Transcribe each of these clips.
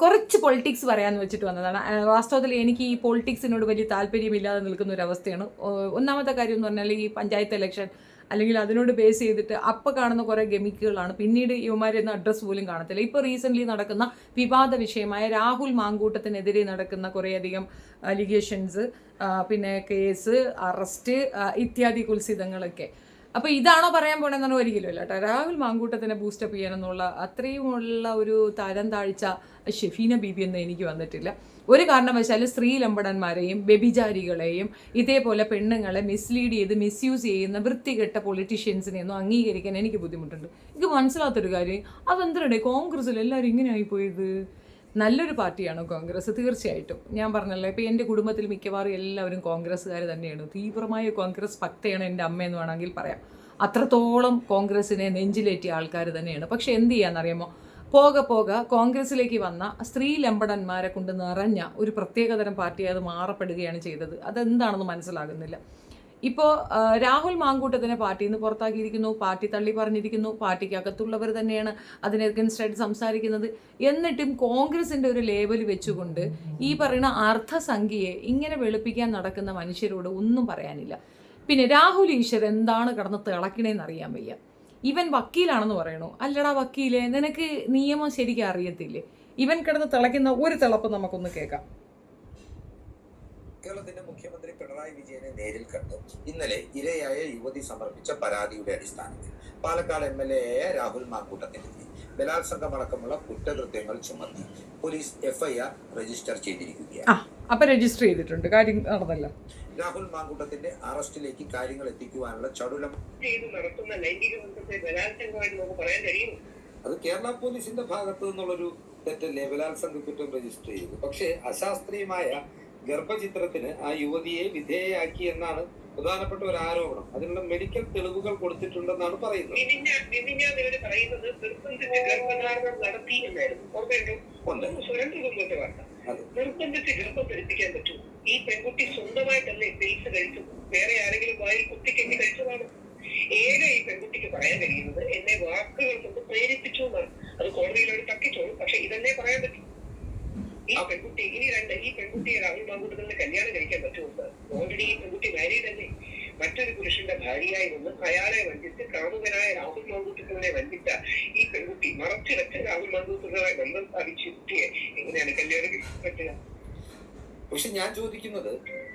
കുറച്ച് പൊളിറ്റിക്സ് പറയാമെന്ന് വെച്ചിട്ട് വന്നതാണ്. വാസ്തവത്തിൽ എനിക്ക് ഈ പൊളിറ്റിക്സിനോട് വലിയ താല്പര്യമില്ലാതെ നിൽക്കുന്ന ഒരു അവസ്ഥയാണ്. ഒന്നാമത്തെ കാര്യം എന്ന് പറഞ്ഞാൽ ഈ പഞ്ചായത്ത് ഇലക്ഷൻ അല്ലെങ്കിൽ അതിനോട് ബേസ് ചെയ്തിട്ട് അപ്പോൾ കാണുന്ന കുറേ ഗമിക്കുകളാണ് പിന്നീട് ഇവന്മാരൊന്നും അഡ്രസ്സ് പോലും കാണത്തില്ല. ഇപ്പോൾ റീസെന്റ്ലി നടക്കുന്ന വിവാദ വിഷയമായ രാഹുൽ മാങ്കൂട്ടത്തിനെതിരെ നടക്കുന്ന കുറേയധികം അലിഗേഷൻസ് പിന്നെ കേസ് അറസ്റ്റ് ഇത്യാദി കുൽസിതങ്ങളൊക്കെ. അപ്പോൾ ഇതാണോ പറയാൻ പോണെന്നാണ് ഒരിക്കലും അല്ല കേട്ടോ രാഹുൽ മാങ്കൂട്ടത്തിനെ ബൂസ്റ്റപ്പ് ചെയ്യാനെന്നുള്ള അത്രയുമുള്ള ഒരു തരം താഴ്ച ഷെഫീന ബീബി എന്ന് എനിക്ക് വന്നിട്ടില്ല. ഒരു കാരണവശാലും സ്ത്രീ ലംബടന്മാരെയും വ്യഭിചാരികളെയും ഇതേപോലെ പെണ്ണുങ്ങളെ മിസ്ലീഡ് ചെയ്ത് മിസ്യൂസ് ചെയ്യുന്ന വൃത്തികെട്ട പൊളിറ്റീഷ്യൻസിനെയൊന്നും അംഗീകരിക്കാൻ എനിക്ക് ബുദ്ധിമുട്ടുണ്ട്. എനിക്ക് മനസ്സിലാത്തൊരു കാര്യം അതെന്തരടെ കോൺഗ്രസ്സിൽ എല്ലാവരും ഇങ്ങനെ ആയിപ്പോയത് നല്ലൊരു പാർട്ടിയാണ് കോൺഗ്രസ്? തീർച്ചയായിട്ടും. ഞാൻ പറഞ്ഞല്ലോ ഇപ്പോൾ എന്റെ കുടുംബത്തിൽ മിക്കവാറും എല്ലാവരും കോൺഗ്രസ്സുകാർ തന്നെയാണ്. തീവ്രമായ കോൺഗ്രസ് ഭക്തയാണ് എന്റെ അമ്മയെന്ന് വേണമെങ്കിൽ പറയാം. അത്രത്തോളം കോൺഗ്രസിനെ നെഞ്ചിലേറ്റിയ ആൾക്കാർ തന്നെയാണ്. പക്ഷെ എന്ത് ചെയ്യാന്നറിയാമോ? പോക പോക കോൺഗ്രസിലേക്ക് വന്ന സ്ത്രീ ലംബടന്മാരെ കൊണ്ട് നിറഞ്ഞ ഒരു പ്രത്യേകതരം പാർട്ടിയായത് മാറപ്പെടുകയാണ് ചെയ്തത്. അതെന്താണെന്ന് മനസ്സിലാകുന്നില്ല. ഇപ്പോൾ രാഹുൽ മാങ്കൂട്ടത്തിനെ പാർട്ടിയിൽ നിന്ന് പുറത്താക്കിയിരിക്കുന്നു പാർട്ടി തള്ളി പറഞ്ഞിരിക്കുന്നു പാർട്ടിക്കകത്തുള്ളവർ തന്നെയാണ് അതിന് എഗൻസ്റ്റായിട്ട് സംസാരിക്കുന്നത്. എന്നിട്ടും കോൺഗ്രസിന്റെ ഒരു ലേബൽ വെച്ചുകൊണ്ട് ഈ പറയുന്ന അർത്ഥസംഖ്യയെ ഇങ്ങനെ വെളുപ്പിക്കാൻ നടക്കുന്ന മനുഷ്യരോട് ഒന്നും പറയാനില്ല. പിന്നെ രാഹുൽ ഈശ്വർ എന്താണ് കടന്ന് തിളക്കണേന്ന് അറിയാൻ വയ്യ. ഇവൻ വക്കീലാണെന്ന് പറയണു. അല്ലടാ വക്കീലെ നിനക്ക് നിയമം ശരിക്കും അറിയത്തില്ലേ? ഇവൻ കിടന്ന് തിളയ്ക്കുന്ന ഒരു തിളപ്പ് നമുക്കൊന്ന് കേൾക്കാം. കേരളത്തിന്റെ മുഖ്യമന്ത്രി പിണറായി വിജയനെ നേരിൽ കണ്ട്. ഇന്നലെ ഇരയായ യുവതി സമർപ്പിച്ച പരാതിയുടെ അടിസ്ഥാനത്തിൽ പാലക്കാട് എം എൽ എ ആയ രാഹുൽ മാക്കൂട്ടത്തിനെതിരെ ബലാത്സംഗമടക്കമുള്ള കുറ്റകൃത്യങ്ങൾ ചുമത്തി പോലീസ് എഫ്ഐആർ രജിസ്റ്റർ ചെയ്തിരിക്കുകയാണ്. അപ്പൊ രജിസ്റ്റർ ചെയ്തിട്ടുണ്ട്. കാര്യം നടന്നല്ലോ. രാഹുൽ മാങ്കൂട്ടത്തിന്റെ അറസ്റ്റിലേക്ക് കാര്യങ്ങൾ എത്തിക്കുവാനുള്ള ചടുലം ചെയ്ത് നടത്തുന്ന ലൈംഗിക ബന്ധത്തെ ബലാത്സംഗമായിട്ട് നമുക്ക് പറയാൻ കഴിയും. അത് കേരള പോലീസിന്റെ ഭാഗത്തു നിന്നുള്ളൊരു തെറ്റല്ലേ? ബലാത്സംഗ കുറ്റം രജിസ്റ്റർ ചെയ്തു. പക്ഷേ അശാസ്ത്രീയമായ ഗർഭചിത്രത്തിന് ആ യുവതിയെ വിധേയയാക്കി എന്നാണ് പ്രധാനപ്പെട്ട ഒരു ആരോപണം. അതിനുള്ള മെഡിക്കൽ തെളിവുകൾ കൊടുത്തിട്ടുണ്ടെന്നാണ് പറയുന്നത്. നിർബന്ധിച്ച് ഗർഭം ധരിപ്പിക്കാൻ പറ്റും. ഈ പെൺകുട്ടി സ്വന്തമായിട്ടല്ലേ പേസ് കഴിച്ചു. വേറെ ആരെങ്കിലും വായിൽ കുത്തിക്കെട്ടി കഴിച്ചതാണ് ഏക ഈ പെൺകുട്ടിക്ക് പറയാൻ കഴിയുന്നത് എന്നെ വാക്കുകൾ കൊണ്ട് പ്രേരിപ്പിച്ചു എന്നാണ് അത് കോടതിയിൽ അവർ തക്കിച്ചോളും പക്ഷെ ഇതന്നെ പറയാൻ പറ്റും ഈ പെൺകുട്ടി ഇനി രണ്ട് ഈ പെൺകുട്ടിയെ രാഹുൽ മാങ്കൂട്ടത്തിന് കല്യാണം കഴിക്കാൻ പറ്റുമോ ഓൾറെഡി ഈ പെൺകുട്ടി മാരീഡ് അല്ലേ മറ്റൊരു പുരുഷന്റെ ഭാര്യയായി നിന്ന് അയാളെ വഞ്ചിച്ച് കാമുകനായ രാഹുൽ മാങ്കൂട്ടത്തിനെ വഞ്ചിച്ച ഈ പെൺകുട്ടി മറച്ചു വെച്ച രാഹുൽ മാങ്കൂട്ടത്തിനെ ബന്ധം സ്ഥാപിച്ച കുട്ടിയെ എങ്ങനെയാണ് കല്യാണം കഴിക്കാൻ പറ്റുക പക്ഷെ ഞാൻ ചോദിക്കുന്നത്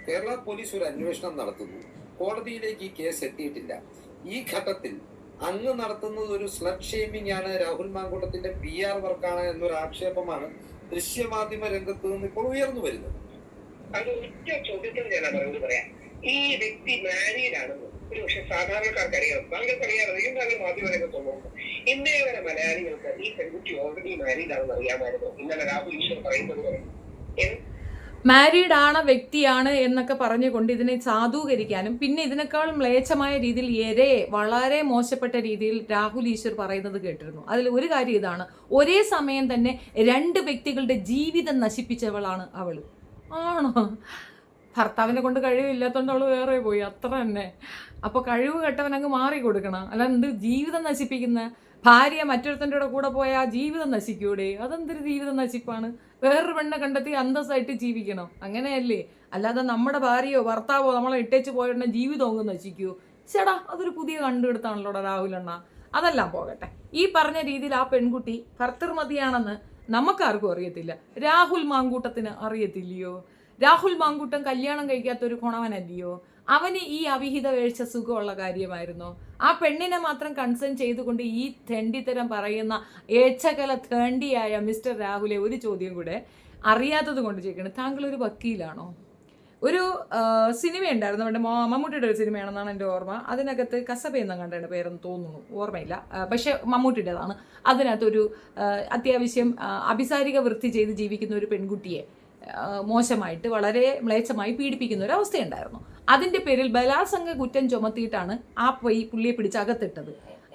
കേരള പോലീസ് ഒരു അന്വേഷണം നടത്തുന്നു. കോടതിയിലേക്ക് ഈ കേസ് എത്തിയിട്ടില്ല. ഈ ഘട്ടത്തിൽ അങ്ങ് നടത്തുന്നത് ഒരു സ്ലഡ് ഷെയ്മിംഗ് ആണ് രാഹുൽ മാങ്കൂട്ടത്തിന്റെ പി ആർ വർക്കാണ് എന്നൊരു ആക്ഷേപമാണ് ദൃശ്യമാധ്യമ രംഗത്ത് നിന്ന് ഇപ്പോൾ ഉയർന്നു വരുന്നത്. അത് ഒറ്റ ചോദ്യത്തിന് ഞാൻ മറുപടി പറയാം. ഈ വ്യക്തി മാരീഡ് ആണെന്ന് ഒരു പക്ഷെ സാധാരണക്കാർക്ക് അറിയാം. താങ്കൾക്ക് അറിയാം അറിയും താങ്കൾ മാധ്യമങ്ങൾക്ക് തോന്നുന്നു ഇന്നേ വരെ മലയാളികൾക്ക് ഈ പെൺകുട്ടി ഓൾറെഡി മാരീഡ് ആണെന്ന് അറിയാമായിരുന്നു. ഇന്നലെ രാഹുൽ ഈശ്വർ പറയുന്നത് പോലെ. മാരീഡ് ആണ് വ്യക്തിയാണ് എന്നൊക്കെ പറഞ്ഞുകൊണ്ട് ഇതിനെ സാധൂകരിക്കാനും പിന്നെ ഇതിനേക്കാൾ മ്ലേച്ഛമായ രീതിയിൽ ഏറെ വളരെ മോശപ്പെട്ട രീതിയിൽ രാഹുൽ ഈശ്വർ പറയുന്നത് കേട്ടിരുന്നു. അതിൽ ഒരു കാര്യം ഇതാണ്. ഒരേ സമയം തന്നെ രണ്ട് വ്യക്തികളുടെ ജീവിതം നശിപ്പിച്ചവളാണ് അവൾ ആണോ? ഭർത്താവിനെ കൊണ്ട് കഴിവില്ലാത്തതുകൊണ്ട് അവൾ വേറെ പോയി. അത്ര തന്നെ. അപ്പോൾ കഴിവ് കെട്ടവനങ്ങ് മാറി കൊടുക്കണം അല്ലാണ്ട് ജീവിതം നശിപ്പിക്കുന്ന? ഭാര്യ മറ്റൊരുത്തന്റെ കൂടെ പോയാൽ ജീവിതം നശിക്കൂടെ? അതെന്തൊരു ജീവിതം നശിപ്പാണ്? വേറൊരു പെണ്ണെ കണ്ടെത്തി അന്തസ്സായിട്ട് ജീവിക്കണം. അങ്ങനെയല്ലേ? അല്ലാതെ നമ്മുടെ ഭാര്യയോ ഭർത്താവോ നമ്മളെ ഇട്ടേച്ച് പോയിട്ടുണ്ടെങ്കിൽ ജീവിതം അങ്ങ് നശിക്കൂ. ചേടാ അതൊരു പുതിയ കണ്ടുപിടുത്താണല്ലോടാ രാഹുലണ്ണ. അതെല്ലാം പോകട്ടെ. ഈ പറഞ്ഞ രീതിയിൽ ആ പെൺകുട്ടി ഭർത്തൃമതിയാണെന്ന് നമുക്കാർക്കും അറിയത്തില്ല. രാഹുൽ മാങ്കൂട്ടത്തിന് അറിയത്തില്ലയോ? രാഹുൽ മാങ്കൂട്ടം കല്യാണം കഴിക്കാത്ത ഒരു അവന് ഈ അവിഹിത വീഴ്ച സുഖമുള്ള കാര്യമായിരുന്നോ? ആ പെണ്ണിനെ മാത്രം കൺസേൺ ചെയ്തുകൊണ്ട് ഈ തെണ്ടിത്തരം പറയുന്ന ഏച്ചകല തേണ്ടിയായ മിസ്റ്റർ രാഹുലെ ഒരു ചോദ്യം കൂടെ അറിയാത്തത് കൊണ്ട് ചോദിക്കണം താങ്കൾ ഒരു വക്കീലാണോ? ഒരു സിനിമയുണ്ടായിരുന്നു. നമ്മുടെ മമ്മൂട്ടിയുടെ ഒരു സിനിമയാണെന്നാണ് എന്റെ ഓർമ്മ. അതിനകത്ത് കസബ എന്ന കണ്ടാണ് പേരെന്ന് തോന്നുന്നു. ഓർമ്മയില്ല. പക്ഷേ മമ്മൂട്ടിയുടേതാണ്. അതിനകത്തൊരു അത്യാവശ്യം അഭിസാരിക വൃത്തി ചെയ്ത് ജീവിക്കുന്ന ഒരു പെൺകുട്ടിയെ മോശമായിട്ട് വളരെ മ്ലേച്ഛമായി പീഡിപ്പിക്കുന്ന ഒരു അവസ്ഥയുണ്ടായിരുന്നു. അതിന്റെ പേരിൽ ബലാത്സംഗ കുറ്റം ചുമത്തിയിട്ടാണ് ആ പോയി പുള്ളിയെ പിടിച്ച് അകത്തിട്ടത്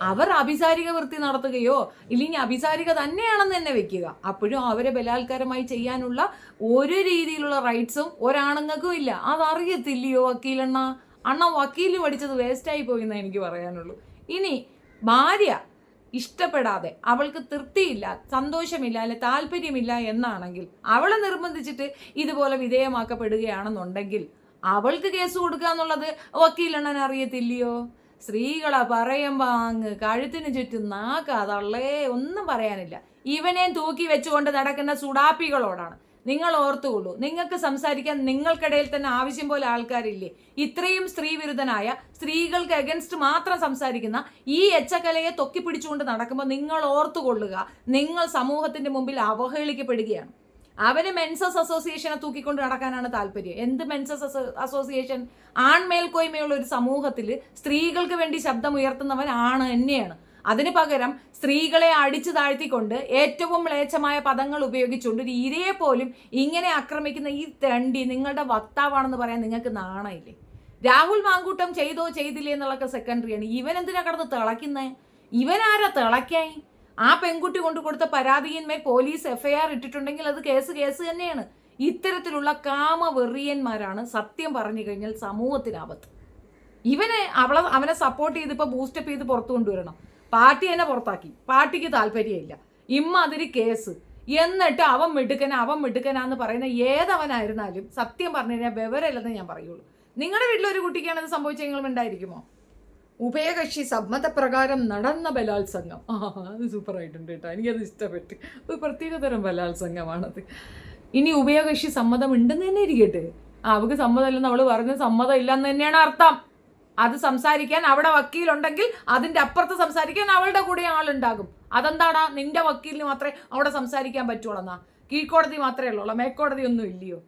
അവർ അഭിസാരിക വൃത്തി നടത്തുകയോ ഇല്ലെങ്കിൽ അഭിസാരിക തന്നെയാണെന്ന് തന്നെ വെക്കുക. അപ്പോഴും അവരെ ബലാത്കാരമായി ചെയ്യാനുള്ള ഒരു രീതിയിലുള്ള റൈറ്റ്സും ഒരാണുങ്ങൾക്കും ഇല്ല. അതറിയത്തില്ലയോ വക്കീലെണ്ണ? അണ്ണ വക്കീൽ പഠിച്ചത് വേസ്റ്റായി പോയി എന്നേ എനിക്ക് പറയാനുള്ളൂ. ഇനി ഭാര്യ ഇഷ്ടപ്പെടാതെ അവൾക്ക് തൃപ്തിയില്ല സന്തോഷമില്ല അല്ലെ താല്പര്യമില്ല എന്നാണെങ്കിൽ അവളെ നിർബന്ധിച്ചിട്ട് ഇതുപോലെ വിധേയമാക്കപ്പെടുകയാണെന്നുണ്ടെങ്കിൽ അവൾക്ക് കേസ് കൊടുക്കുക എന്നുള്ളത് വക്കീലെണ്ണൻ അറിയത്തില്ലയോ? സ്ത്രീകളെ പറയുമ്പോ അങ്ങ് കഴുത്തിന് ചുറ്റും നാക്കാതള്ളേ ഒന്നും പറയാനില്ല. ഇവനെയും തൂക്കി വെച്ചുകൊണ്ട് നടക്കുന്ന സുഡാപ്പികളോടാണ് നിങ്ങൾ ഓർത്തുകൊള്ളൂ നിങ്ങൾക്ക് സംസാരിക്കാൻ നിങ്ങൾക്കിടയിൽ തന്നെ ആവശ്യം പോലെ ആൾക്കാരില്ലേ? ഇത്രയും സ്ത്രീ വിരുദ്ധനായ സ്ത്രീകൾക്ക് അഗൻസ്റ്റ് മാത്രം സംസാരിക്കുന്ന ഈ എച്ചക്കലയെ തൊക്കി പിടിച്ചുകൊണ്ട് നടക്കുമ്പോൾ നിങ്ങൾ ഓർത്തുകൊള്ളുക. നിങ്ങൾ സമൂഹത്തിന്റെ മുമ്പിൽ അവഹേളിക്കപ്പെടുകയാണ്. അവന് മെൻസസ് അസോസിയേഷനെ തൂക്കിക്കൊണ്ട് നടക്കാനാണ് താല്പര്യം. എന്ത് മെൻസസ് അസോ- അസോസിയേഷൻ? ആൺമേൽക്കോയ്മയുള്ള ഒരു സമൂഹത്തിൽ സ്ത്രീകൾക്ക് വേണ്ടി ശബ്ദം ഉയർത്തുന്നവൻ ആണ് തന്നെയാണ് അതിന് പകരം സ്ത്രീകളെ അടിച്ചു താഴ്ത്തിക്കൊണ്ട് ഏറ്റവും മ്ലേച്ഛമായ പദങ്ങൾ ഉപയോഗിച്ചുകൊണ്ട് ഒരു ഇരയെ പോലും ഇങ്ങനെ ആക്രമിക്കുന്ന ഈ തണ്ടി നിങ്ങളുടെ വക്താവാണെന്ന് പറയാൻ നിങ്ങൾക്ക് നാണയില്ലേ? രാഹുൽ മാങ്കൂട്ടം ചെയ്തോ ചെയ്തില്ലേ എന്നുള്ളൊക്കെ സെക്കൻഡറിയാണ് ഇവൻ എന്തിനാ കടന്ന് തിളയ്ക്കുന്നത് ഇവനാരാ തിളയ്ക്കായി? ആ പെൺകുട്ടി കൊണ്ടു കൊടുത്ത പരാതിയിന്മേൽ പോലീസ് എഫ്ഐആർ ഇട്ടിട്ടുണ്ടെങ്കിൽ അത് കേസ് കേസ് തന്നെയാണ്. ഇത്തരത്തിലുള്ള കാമവെറിയന്മാരാണ് സത്യം പറഞ്ഞു കഴിഞ്ഞാൽ സമൂഹത്തിനാപത്ത്. ഇവനെ അവളെ അവനെ സപ്പോർട്ട് ചെയ്ത് ഇപ്പോൾ ബൂസ്റ്റപ്പ് ചെയ്ത് പുറത്തു കൊണ്ടുവരണം. പാർട്ടി തന്നെ പുറത്താക്കി. പാർട്ടിക്ക് താല്പര്യമില്ല. ഇമ്മാതിരി കേസ്. എന്നിട്ട് അവൻ മിടുക്കന അവൻ മിടുക്കനാന്ന് പറയുന്ന ഏതവനായിരുന്നാലും സത്യം പറഞ്ഞു കഴിഞ്ഞാൽ വിവരമില്ലെന്ന് ഞാൻ പറയുള്ളൂ. നിങ്ങളുടെ വീട്ടിലൊരു കുട്ടിക്കാണ് ഇത് സംഭവിച്ചെങ്കിലും ഉണ്ടായിരിക്കുമോ? ഉഭയകക്ഷി സമ്മതപ്രകാരം നടന്ന ബലാത്സംഗം. ആ അത് സൂപ്പറായിട്ടുണ്ട് കേട്ടോ. എനിക്കത് ഇഷ്ടപ്പെട്ടു. ഒരു പ്രത്യേകതരം ബലാത്സംഗമാണത്. ഇനി ഉഭയകക്ഷി സമ്മതം ഉണ്ടെന്ന് തന്നെ ഇരിക്കട്ടെ. ആ അവൾക്ക് സമ്മതമില്ലെന്ന് അവൾ പറഞ്ഞ സമ്മതം ഇല്ലെന്ന് തന്നെയാണ് അർത്ഥം. അത് സംസാരിക്കാൻ അവിടെ വക്കീലുണ്ടെങ്കിൽ അതിന്റെ അപ്പുറത്ത് സംസാരിക്കാൻ അവളുടെ കൂടെ ആളുണ്ടാകും. അതെന്താടാ? നിന്റെ വക്കീലിന് മാത്രമേ അവിടെ സംസാരിക്കാൻ പറ്റുള്ളൂ എന്നാ. കീഴ്ക്കോടതി മാത്രമേ ഉള്ളൂ. മേൽക്കോടതി ഒന്നും ഇല്ലയോ?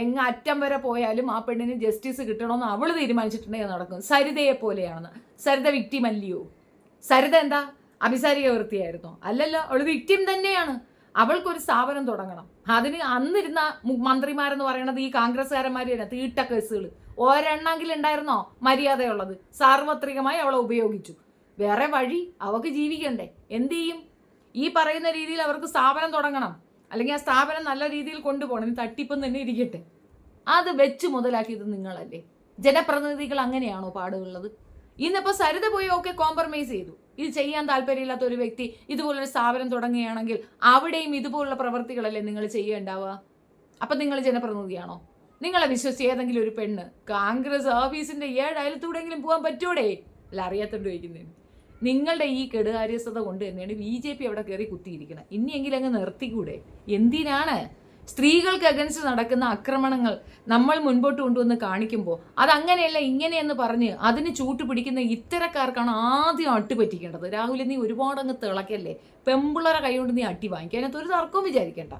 എങ്ങ അറ്റം വരെ പോയാലും ആ പെണ്ണിന് ജസ്റ്റിസ് കിട്ടണമെന്ന് അവൾ തീരുമാനിച്ചിട്ടുണ്ടെങ്കിൽ നടക്കും. സരിതയെ പോലെയാണെന്ന്. സരിത വിക്ടിം അല്ലയോ? സരിത എന്താ? അഭിസാരിക വൃത്തിയായിരുന്നു? അല്ലല്ലോ അവൾ വിക്ടിം തന്നെയാണ്. അവൾക്കൊരു സ്ഥാപനം തുടങ്ങണം. അതിന് അന്നിരുന്ന മന്ത്രിമാരെന്ന് പറയുന്നത് ഈ കോൺഗ്രസ്സുകാരന്മാർ തന്നെ തീട്ട കേസുകൾ ഒരെണ്ണമെങ്കിലും ഉണ്ടായിരുന്നോ? മര്യാദയുള്ളത്. സാർവത്രികമായി അവളെ ഉപയോഗിച്ചു. വേറെ വഴി അവൾക്ക് ജീവിക്കണ്ടേ? എന്ത് ചെയ്യും? ഈ പറയുന്ന രീതിയിൽ അവർക്ക് സ്ഥാപനം തുടങ്ങണം. അല്ലെങ്കിൽ ആ സ്ഥാപനം നല്ല രീതിയിൽ കൊണ്ടുപോകണം തട്ടിപ്പം തന്നെ ഇരിക്കട്ടെ. അത് വെച്ച് മുതലാക്കിയത് നിങ്ങളല്ലേ. ജനപ്രതിനിധികൾ അങ്ങനെയാണോ പാടുള്ളത്? ഇന്നിപ്പോൾ സരിത പോയി ഒക്കെ കോംപ്രമൈസ് ചെയ്തു. ഇത് ചെയ്യാൻ താല്പര്യമില്ലാത്ത ഒരു വ്യക്തി ഇതുപോലൊരു സ്ഥാപനം തുടങ്ങുകയാണെങ്കിൽ അവിടെയും ഇതുപോലുള്ള പ്രവൃത്തികളല്ലേ നിങ്ങൾ ചെയ്യേണ്ടാവുക? അപ്പം നിങ്ങൾ ജനപ്രതിനിധിയാണോ? നിങ്ങളെ വിശ്വസിച്ച് ഏതെങ്കിലും ഒരു പെണ്ണ് കോൺഗ്രസ് ഓഫീസിന്റെ ഏഴ് അയലത്തൂടെങ്കിലും പോകാൻ പറ്റൂടെ? അല്ല അറിയാത്തോണ്ട് ചോദിക്കുന്നതിന് നിങ്ങളുടെ ഈ കെടുകാര്യസ്ഥത കൊണ്ട് തന്നെയാണ് ബി ജെ പി അവിടെ കയറി കുത്തിയിരിക്കുന്നത്. ഇനിയെങ്കിലും അങ്ങ് നിർത്തിക്കൂടെ? എന്തിനാണ് സ്ത്രീകൾക്ക് അഗൻസ്റ്റ് നടക്കുന്ന ആക്രമണങ്ങൾ നമ്മൾ മുൻപോട്ട് കൊണ്ടുവന്ന് കാണിക്കുമ്പോൾ? അതങ്ങനെയല്ല ഇങ്ങനെയെന്ന് പറഞ്ഞ് അതിന് ചൂട്ട് പിടിക്കുന്ന ഇത്തരക്കാർക്കാണ് ആദ്യം അട്ടി പറ്റിക്കേണ്ടത് രാഹുൽ നീ ഒരുപാട് അങ്ങ് തിളക്കല്ലേ? പെമ്പിള്ളറെ കൈകൊണ്ട് നീ അട്ടി വാങ്ങിക്കുക അതിനകത്ത് ഒരു തർക്കവും വിചാരിക്കേണ്ട.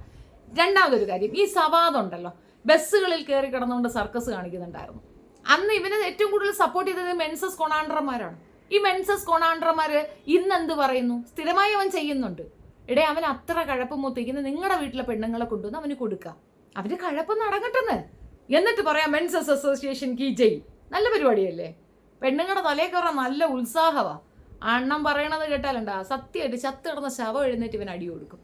രണ്ടാമതൊരു കാര്യം ഈ സവാദുണ്ടല്ലോ ബസ്സുകളിൽ കയറി കിടന്നുകൊണ്ട് സർക്കസ് കാണിക്കുന്നുണ്ടായിരുന്നു. അന്ന് ഇവനെ ഏറ്റവും കൂടുതൽ സപ്പോർട്ട് ചെയ്തത് മെൻസസ് കൊണാണ്ടർമാരാണ് ഈ മെൻസസ് കൊണാണ്ടർമാര് ഇന്ന് എന്ത് പറയുന്നു? സ്ഥിരമായി അവൻ ചെയ്യുന്നുണ്ട്. ഇടെ അവൻ അത്ര കഴപ്പ് മൂത്തിക്കുന്ന നിങ്ങളുടെ വീട്ടിലെ പെണ്ണുങ്ങളെ കൊണ്ടുവന്ന് അവന് കൊടുക്കാം. അവന് കഴപ്പ് നടക്കട്ടെന്ന് എന്നിട്ട് പറയാം മെൻസസ് അസോസിയേഷൻ കീ ജയ്. നല്ല പരിപാടിയല്ലേ? പെണ്ണുങ്ങളുടെ തലേ കയറാൻ നല്ല ഉത്സാഹമാ അണ്ണം പറയണത് കേട്ടാലുണ്ടാ സത്യമായിട്ട് ചത്ത് കിടന്ന ശവം എഴുന്നേറ്റ് ഇവൻ അടി കൊടുക്കും.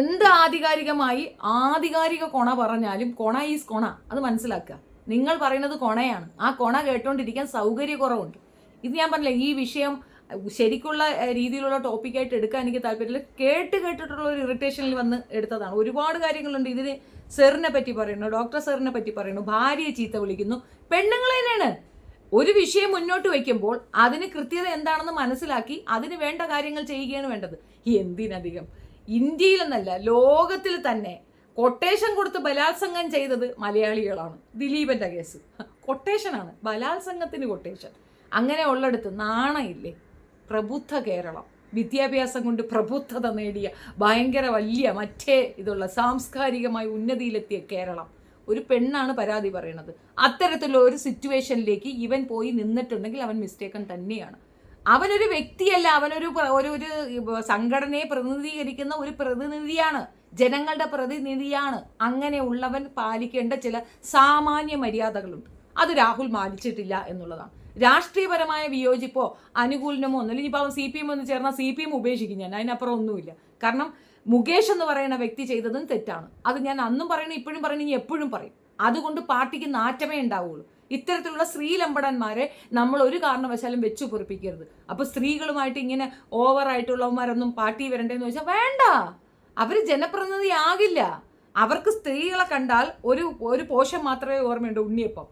എന്ത് ആധികാരികമായി ആധികാരിക കൊണ പറഞ്ഞാലും കൊണ ഈസ് കൊണ. അത് മനസ്സിലാക്കുക. നിങ്ങൾ പറയുന്നത് കൊണയാണ്. ആ കൊണ കേട്ടോണ്ടിരിക്കാൻ സൗകര്യക്കുറവുണ്ട്. ഇത് ഞാൻ പറഞ്ഞില്ല ഈ വിഷയം ശരിക്കുള്ള രീതിയിലുള്ള ടോപ്പിക്കായിട്ട് എടുക്കാൻ എനിക്ക് താല്പര്യമില്ല. കേട്ട് കേട്ടിട്ടുള്ള ഒരു ഇറിറ്റേഷനിൽ വന്ന് എടുത്തതാണ്. ഒരുപാട് കാര്യങ്ങളുണ്ട്. ഇതിന് സെറിനെ പറ്റി പറയുന്നു ഡോക്ടർ സെറിനെ പറ്റി പറയുന്നു ഭാര്യയെ ചീത്ത വിളിക്കുന്നു. പെണ്ണുങ്ങളെ തന്നെയാണ്. ഒരു വിഷയം മുന്നോട്ട് വയ്ക്കുമ്പോൾ അതിന് കൃത്യത എന്താണെന്ന് മനസ്സിലാക്കി അതിന് വേണ്ട കാര്യങ്ങൾ ചെയ്യുകയാണ് വേണ്ടത്. എന്തിനധികം? ഇന്ത്യയിലെന്നല്ല ലോകത്തിൽ തന്നെ കൊട്ടേഷൻ കൊടുത്ത് ബലാത്സംഗം ചെയ്തത് മലയാളികളാണ്. ദിലീപന്റെ കേസ്. കൊട്ടേഷനാണ് ബലാത്സംഗത്തിന് കൊട്ടേഷൻ അങ്ങനെ ഉള്ളിടത്ത് നാണയില്ലേ? പ്രബുദ്ധ കേരളം. വിദ്യാഭ്യാസം കൊണ്ട് പ്രബുദ്ധത നേടിയ ഭയങ്കര വലിയ മറ്റേ ഇതുള്ള സാംസ്കാരികമായി ഉന്നതിയിലെത്തിയ കേരളം. ഒരു പെണ്ണാണ് പരാതി പറയുന്നത് അത്തരത്തിലുള്ള ഒരു സിറ്റുവേഷനിലേക്ക് ഇവൻ പോയി നിന്നിട്ടുണ്ടെങ്കിൽ അവൻ മിസ്റ്റേക്കൻ തന്നെയാണ്. അവനൊരു വ്യക്തിയല്ല. അവനൊരു ഒരു ഒരു സംഘടനയെ പ്രതിനിധീകരിക്കുന്ന ഒരു പ്രതിനിധിയാണ്. ജനങ്ങളുടെ പ്രതിനിധിയാണ്. അങ്ങനെ ഉള്ളവൻ പാലിക്കേണ്ട ചില സാമാന്യ മര്യാദകളുണ്ട്. അത് രാഹുൽ മാനിച്ചിട്ടില്ല എന്നുള്ളതാണ്. രാഷ്ട്രീയപരമായ വിയോജിപ്പോ അനുകൂലനമോ ഒന്നും അല്ലെങ്കിൽ അവൻ സി പി എം എന്ന് ചേർന്നാൽ സി പി എം ഉപേക്ഷിക്കും ഞാൻ. അതിനപ്പുറം ഒന്നുമില്ല. കാരണം മുകേഷ് എന്ന് പറയുന്ന വ്യക്തി ചെയ്തതും തെറ്റാണ്. അത് ഞാൻ അന്നും പറയണം ഇപ്പോഴും പറയണം ഇനി എപ്പോഴും പറയും. അതുകൊണ്ട് പാർട്ടിക്ക് നാറ്റമേ ഉണ്ടാവുള്ളൂ. ഇത്തരത്തിലുള്ള സ്ത്രീലമ്പടന്മാരെ നമ്മൾ ഒരു കാരണവശാലും വെച്ചു പൊറിപ്പിക്കരുത്. അപ്പോൾ സ്ത്രീകളുമായിട്ട് ഇങ്ങനെ ഓവറായിട്ടുള്ളവന്മാരൊന്നും പാർട്ടി വരണ്ടേന്ന് ചോദിച്ചാൽ വേണ്ട. അവർ ജനപ്രതിനിധി ആകില്ല അവർക്ക് സ്ത്രീകളെ കണ്ടാൽ ഒരു ഒരു പോഷൻ മാത്രമേ ഓർമ്മയുണ്ട് ഉണ്ണിയപ്പം.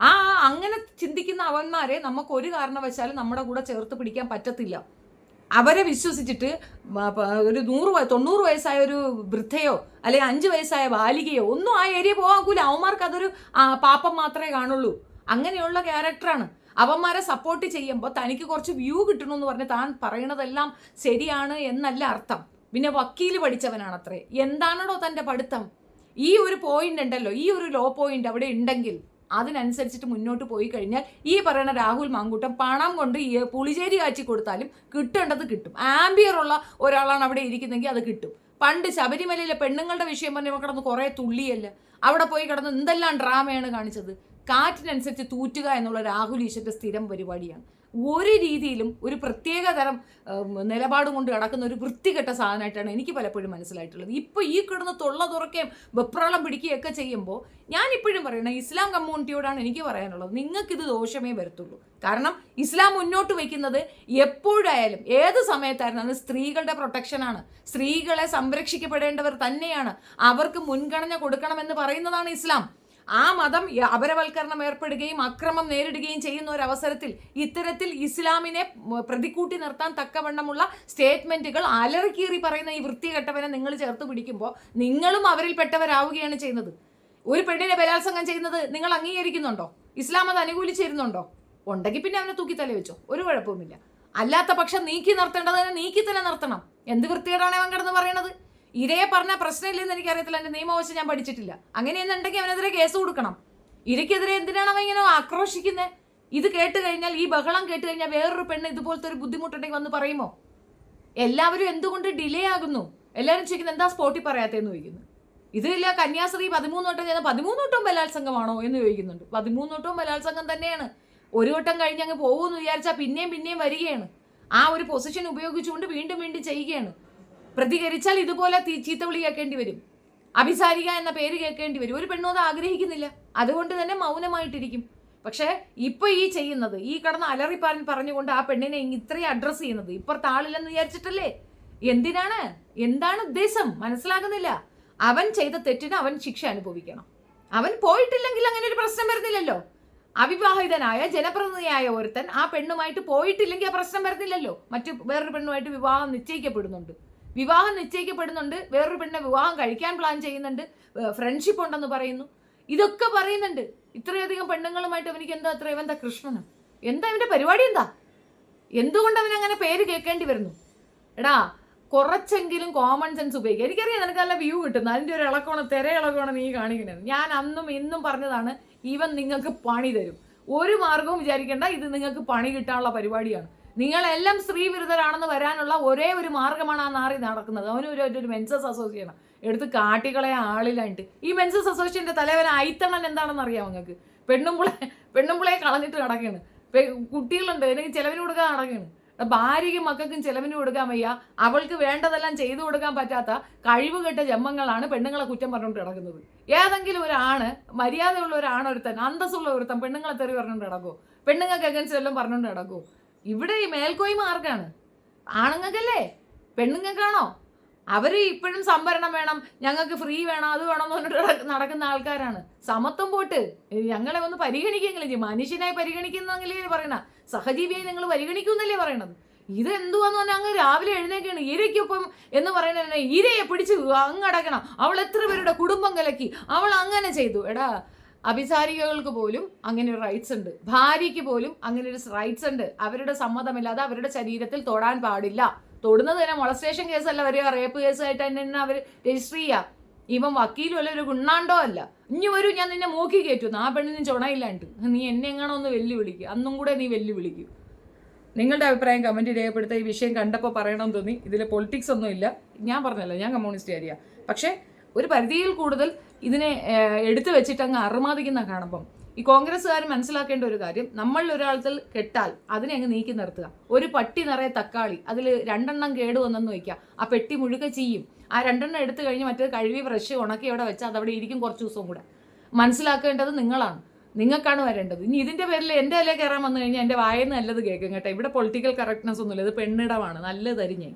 ആ അങ്ങനെ ചിന്തിക്കുന്ന അവന്മാരെ നമുക്ക് ഒരു കാരണവശാലും നമ്മുടെ കൂടെ ചേർത്ത് പിടിക്കാൻ പറ്റത്തില്ല. അവരെ വിശ്വസിച്ചിട്ട് ഒരു നൂറ് തൊണ്ണൂറ് വയസ്സായ ഒരു വൃദ്ധയോ അല്ലെങ്കിൽ അഞ്ച് വയസ്സായ ബാലികയോ ഒന്നും ആ ഏരിയ പോകാക്കൂല അവന്മാർക്ക് അതൊരു പാപ്പം പാപം മാത്രമേ കാണുള്ളൂ. അങ്ങനെയുള്ള ക്യാരക്ടറാണ്. അവന്മാരെ സപ്പോർട്ട് ചെയ്യുമ്പോൾ തനിക്ക് കുറച്ച് വ്യൂ കിട്ടണമെന്ന് പറഞ്ഞ് താൻ പറയണതെല്ലാം ശരിയാണ് എന്നല്ല അർത്ഥം. പിന്നെ വക്കീൽ പഠിച്ചവനാണ് അത്രേ എന്താണോ തന്റെ പഠിത്തം? ഈ ഒരു പോയിന്റ് ഉണ്ടല്ലോ ഈ ഒരു ലോ പോയിന്റ് അവിടെ ഉണ്ടെങ്കിൽ അതിനനുസരിച്ചിട്ട് മുന്നോട്ട് പോയി കഴിഞ്ഞാൽ ഈ പറയുന്ന രാഹുൽ മാങ്കൂട്ടം പണം കൊണ്ട് പുളിശ്ശേരി കാച്ചി കൊടുത്താലും കിട്ടേണ്ടത് കിട്ടും. ആംബിയർ ഉള്ള ഒരാളാണ് അവിടെ ഇരിക്കുന്നതെങ്കിൽ അത് കിട്ടും. പണ്ട് ശബരിമലയിലെ പെണ്ണുങ്ങളുടെ വിഷയം പറഞ്ഞ് കിടന്ന് കുറേ തുള്ളിയല്ല? അവിടെ പോയി കിടന്ന് എന്തെല്ലാം ഡ്രാമയാണ് കാണിച്ചത്? കാറ്റിനനുസരിച്ച് തൂറ്റുക എന്നുള്ള രാഹുൽ ഈശ്വരന്റെ സ്ഥിരം പരിപാടിയാണ്. ഒരു രീതിയിലും ഒരു പ്രത്യേക തരം നിലപാട് കൊണ്ട് കിടക്കുന്ന ഒരു വൃത്തികെട്ട സാധനമായിട്ടാണ് എനിക്ക് പലപ്പോഴും മനസ്സിലായിട്ടുള്ളത്. ഇപ്പോൾ ഈ കിടന്ന് തൊള്ള തുറക്കുകയും വെപ്രാളം പിടിക്കുകയൊക്കെ ചെയ്യുമ്പോൾ ഞാൻ ഇപ്പോഴും പറയണ ഇസ്ലാം കമ്മ്യൂണിറ്റിയോടാണ് എനിക്ക് പറയാനുള്ളത്. നിങ്ങൾക്കിത് ദോഷമേ വരത്തുള്ളൂ. കാരണം ഇസ്ലാം മുന്നോട്ട് വയ്ക്കുന്നത് എപ്പോഴായാലും ഏത് സമയത്തായിരുന്നാലും സ്ത്രീകളുടെ പ്രൊട്ടക്ഷനാണ് സ്ത്രീകളെ സംരക്ഷിക്കപ്പെടേണ്ടവർ തന്നെയാണ്. അവർക്ക് മുൻഗണന കൊടുക്കണമെന്ന് പറയുന്നതാണ് ഇസ്ലാം. ആ മതം അപരവൽക്കരണം ഏർപ്പെടുകയും അക്രമം നേരിടുകയും ചെയ്യുന്ന ഒരു അവസരത്തിൽ ഇത്തരത്തിൽ ഇസ്ലാമിനെ പ്രതിക്കൂട്ടി നിർത്താൻ തക്കവണ്ണമുള്ള സ്റ്റേറ്റ്മെന്റുകൾ അലറിക്കീറി പറയുന്ന ഈ വൃത്തികെട്ടവനെ നിങ്ങൾ ചേർത്ത് പിടിക്കുമ്പോൾ നിങ്ങളും അവരിൽപ്പെട്ടവരാവുകയാണ് ചെയ്യുന്നത്. ഒരു പെണ്ണിനെ ബലാത്സംഗം ചെയ്യുന്നത് നിങ്ങൾ അംഗീകരിക്കുന്നുണ്ടോ? ഇസ്ലാം അത് അനുകൂലിച്ചിരുന്നുണ്ടോ? ഉണ്ടെങ്കിൽ പിന്നെ അവനെ തൂക്കി തല വെച്ചോ. ഒരു കുഴപ്പവുമില്ല. അല്ലാത്ത പക്ഷം നീക്കി നിർത്തേണ്ടതിനെ നീക്കി തന്നെ നിർത്തണം. എന്ത് വൃത്തികേടാണ് അവൻ കിടന്ന് പറയണത്? ഇരയെ പറഞ്ഞ പ്രശ്നമില്ലെന്ന് എനിക്കറിയത്തില്ല. എന്റെ നിയമവശം ഞാൻ പഠിച്ചിട്ടില്ല. അങ്ങനെയെന്നുണ്ടെങ്കിൽ അവനെതിരെ കേസ് കൊടുക്കണം. ഇരയ്ക്കെതിരെ എന്തിനാണ് അവൻ ഇങ്ങനെ ആക്രോശിക്കുന്നത് ഇത് കേട്ട് കഴിഞ്ഞാൽ ഈ ബഹളം കേട്ട് കഴിഞ്ഞാൽ വേറൊരു പെണ്ണ് ഇതുപോലത്തെ ഒരു ബുദ്ധിമുട്ടുണ്ടെങ്കിൽ വന്ന് പറയുമോ? എല്ലാവരും എന്തുകൊണ്ട് ഡിലേ ആകുന്നു? എല്ലാവരും ചോദിക്കുന്നത് എന്താ സ്പോട്ടിൽ പറയാത്തതെന്ന് ചോദിക്കുന്നു? ഇതില്ല കന്യാസ്ത്രീ പതിമൂന്ന് വട്ടം ചെയ്യുന്ന പതിമൂന്ന് വട്ടവും ബലാത്സംഗമാണോ? എന്ന് ചോദിക്കുന്നുണ്ട്. പതിമൂന്ന് വട്ടവും ബലാത്സംഗം തന്നെയാണ്. ഒരു വട്ടം കഴിഞ്ഞ് അങ്ങ് പോകുമെന്ന് വിചാരിച്ചാൽ പിന്നെയും പിന്നെയും വരികയാണ്. ആ ഒരു പൊസിഷൻ ഉപയോഗിച്ചുകൊണ്ട് വീണ്ടും വീണ്ടും ചെയ്യുകയാണ്. പ്രതികരിച്ചാൽ ഇതുപോലെ ചീത്ത ചീത്തവിളി കേൾക്കേണ്ടി വരും. അഭിസാരിക എന്ന പേര് കേൾക്കേണ്ടി വരും. ഒരു പെണ്ണും അത് ആഗ്രഹിക്കുന്നില്ല. അതുകൊണ്ട് തന്നെ മൗനമായിട്ടിരിക്കും. പക്ഷേ ഇപ്പൊ ഈ ചെയ്യുന്നത് ഈ കടന്ന് അലറി പറഞ്ഞ് പറഞ്ഞുകൊണ്ട് ആ പെണ്ണിനെ ഇത്രയും അഡ്രസ്സ് ചെയ്യുന്നത് ഇപ്പുറത്ത് ആളില്ലെന്ന് വിചാരിച്ചിട്ടല്ലേ? എന്തിനാണ്? എന്താണ് ഉദ്ദേശം? മനസ്സിലാകുന്നില്ല. അവൻ ചെയ്ത തെറ്റിന് അവൻ ശിക്ഷ അനുഭവിക്കണം. അവൻ പോയിട്ടില്ലെങ്കിൽ അങ്ങനെ ഒരു പ്രശ്നം വരുന്നില്ലല്ലോ. അവിവാഹിതനായ ജനപ്രതിനിധിയായ ഒരുത്തൻ ആ പെണ്ണുമായിട്ട് പോയിട്ടില്ലെങ്കിൽ ആ പ്രശ്നം വരുന്നില്ലല്ലോ. മറ്റു വേറൊരു പെണ്ണുമായിട്ട് വിവാഹം നിശ്ചയിക്കപ്പെടുന്നുണ്ട്. വിവാഹം നിശ്ചയിക്കപ്പെടുന്നുണ്ട്. വേറൊരു പെണ്ണിനെ വിവാഹം കഴിക്കാൻ പ്ലാൻ ചെയ്യുന്നുണ്ട്. ഫ്രണ്ട്ഷിപ്പ് ഉണ്ടെന്ന് പറയുന്നു. ഇതൊക്കെ പറയുന്നുണ്ട്. ഇത്രയധികം പെണ്ണുങ്ങളുമായിട്ട് അവനിക്ക് എന്താ അത്ര ഇവന്താ കൃഷ്ണന്? എന്താ ഇവന്റെ പരിപാടി എന്താ? എന്തുകൊണ്ട് അവൻ അങ്ങനെ പേര് കേൾക്കേണ്ടി വരുന്നു? എടാ കുറച്ചെങ്കിലും കോമൺ സെൻസ് ഉപയോഗിക്കുക എനിക്കറിയാം നിനക്ക് നല്ല വ്യൂ കിട്ടുന്നു. അതിന്റെ ഒരു ഇളക്കോണം തിര ഇളക്കോണം നീ കാണിക്കുന്നത്. ഞാൻ അന്നും ഇന്നും പറഞ്ഞതാണ് ഇവൻ നിങ്ങൾക്ക് പണി തരും. ഒരു മാർഗവും വിചാരിക്കേണ്ട ഇത് നിങ്ങൾക്ക് പണി കിട്ടാനുള്ള പരിപാടിയാണ്. നിങ്ങളെല്ലാം സ്ത്രീ വിരുദ്ധരാണെന്ന് വരാനുള്ള ഒരേ ഒരു മാർഗമാണ് ആ നാറി നടക്കുന്നത്. അവന് ഒരു ഒരു മെൻസസ് അസോസിയേഷൻ എടുത്ത് കാട്ടികളെ ആളിലായിട്ട്. ഈ മെൻസസ് അസോസിയേഷന്റെ തലവൻ ഐത്തണൻ എന്താണെന്ന് അറിയാം നിങ്ങൾക്ക്? പെണ്ണുമ്പിളെ പെണ്ണുമ്പിളയെ കളഞ്ഞിട്ട് കിടക്കുകയാണ് കുട്ടികളുണ്ട്. അല്ലെങ്കിൽ ചിലവിന് കൊടുക്കാൻ നടക്കുകയാണ് ഭാര്യയ്ക്കും മക്കൾക്കും ചിലവിന് കൊടുക്കാൻ വയ്യ. അവൾക്ക് വേണ്ടതെല്ലാം ചെയ്തു കൊടുക്കാൻ പറ്റാത്ത കഴിവ് കെട്ട ജന്മങ്ങളാണ് പെണ്ണുങ്ങളെ കുറ്റം പറഞ്ഞുകൊണ്ട് കിടക്കുന്നത്. ഏതെങ്കിലും ഒരാണ് മര്യാദയുള്ള ഒരാണ് ഒരുത്തൻ അന്തസ്സുള്ള ഒരുത്തൻ പെണ്ണുങ്ങളെ തെറി പറഞ്ഞുകൊണ്ട് കിടക്കുമോ പെണ്ണുങ്ങൾക്ക് എഗൻസ്റ്റ് എല്ലാം പറഞ്ഞുകൊണ്ട് കിടക്കുമോ ഇവിടെ ഈ മേൽക്കോയ്മ ആർക്കാണ് ആണുങ്ങൾക്കല്ലേ? പെണ്ണുങ്ങൾക്കാണോ? അവർ ഇപ്പോഴും സംവരണം വേണം ഞങ്ങൾക്ക് ഫ്രീ വേണം അത് വേണം എന്ന് പറഞ്ഞിട്ട് നടക്കുന്ന ആൾക്കാരാണ്. സമത്വം പോട്ട്. ഞങ്ങളെ ഒന്ന് പരിഗണിക്കെങ്കിലും ചെയ്യും മനുഷ്യനായി പരിഗണിക്കുന്നെങ്കിലേ പറയണ. സഹജീവിയെ നിങ്ങൾ പരിഗണിക്കുന്നല്ലേ പറയണത്. ഇത് എന്തുവാന്ന് പറഞ്ഞാൽ അങ്ങ് രാവിലെ എഴുന്നേക്കാണ്. ഇരയ്ക്കൊപ്പം എന്ന് പറയുന്നത് ഇരയെ പിടിച്ച് അങ്ങടക്കണം അവൾ എത്ര പേരുടെ കുടുംബം കലക്കി. അവൾ അങ്ങനെ ചെയ്തു. എടാ അഭിസാരികൾക്ക് പോലും അങ്ങനെ ഒരു റൈറ്റ്സ് ഉണ്ട്. ഭാര്യയ്ക്ക് പോലും അങ്ങനെ ഒരു റൈറ്റ്സ് ഉണ്ട്. അവരുടെ സമ്മതമില്ലാതെ അവരുടെ ശരീരത്തിൽ തൊടാൻ പാടില്ല. തൊടുന്നത് തന്നെ മൊളസ്റ്റേഷൻ കേസല്ല വരിക റേപ്പ് കേസായിട്ട് തന്നെ അവർ രജിസ്റ്റർ ചെയ്യുക ഇവൻ വക്കീലും അല്ല ഒരു ഗുണ്ണാണ്ടോ അല്ല. ഇനി വരൂ ഞാൻ നിന്നെ മൂക്കി കയറ്റുന്നു ആ പെണ്ണിന് ചുണയില്ലാണ്ട്. നീ എന്നെ എങ്ങനെ ഒന്ന് വെല്ലുവിളിക്കുക അന്നും കൂടെ നീ വെല്ലുവിളിക്കൂ. നിങ്ങളുടെ അഭിപ്രായം കമന്റ് രേഖപ്പെടുത്ത. ഈ വിഷയം കണ്ടപ്പോൾ പറയണമെന്ന് തോന്നി. ഇതിൽ പൊളിറ്റിക്സ് ഒന്നും ഇല്ല ഞാൻ പറഞ്ഞല്ലോ ഞാൻ കമ്മ്യൂണിസ്റ്റ് ഏരിയ പക്ഷേ ഒരു പരിധിയിൽ കൂടുതൽ ഇതിനെ എടുത്തു വെച്ചിട്ട് അങ്ങ് അറുമാദിക്കുന്ന കാണുമ്പം ഈ കോൺഗ്രസ്സുകാർ മനസ്സിലാക്കേണ്ട ഒരു കാര്യം നമ്മൾ ഒരാളത്തിൽ കെട്ടാൽ അതിനെ അങ്ങ് നീക്കി നിർത്തുക. ഒരു പട്ടി നിറയെ തക്കാളി അതിൽ രണ്ടെണ്ണം കേട് വന്നെന്ന് വയ്ക്കുക. ആ പെട്ടി മുഴുക ചെയ്യും ആ രണ്ടെണ്ണം എടുത്തു കഴിഞ്ഞ് മറ്റേ കഴുകി ഫ്രഷ് ഉണക്കി അവിടെ വെച്ചാൽ അതവിടെ ഇരിക്കും കുറച്ച് ദിവസവും കൂടെ. മനസ്സിലാക്കേണ്ടത് നിങ്ങളാണ്. നിങ്ങൾക്കാണ് വരേണ്ടത്. ഇനി ഇതിന്റെ പേരിൽ എന്റെ അല്ലേ കയറാൻ വന്നു കഴിഞ്ഞാൽ എന്റെ വായന്ന് നല്ലത് കേൾക്കും കേട്ടോ. ഇവിടെ പൊളിറ്റിക്കൽ കറക്റ്റ്നെസ് ഒന്നുമില്ല. ഇത് പെണ്ണിടമാണ് നല്ലത് അരിഞ്ഞേ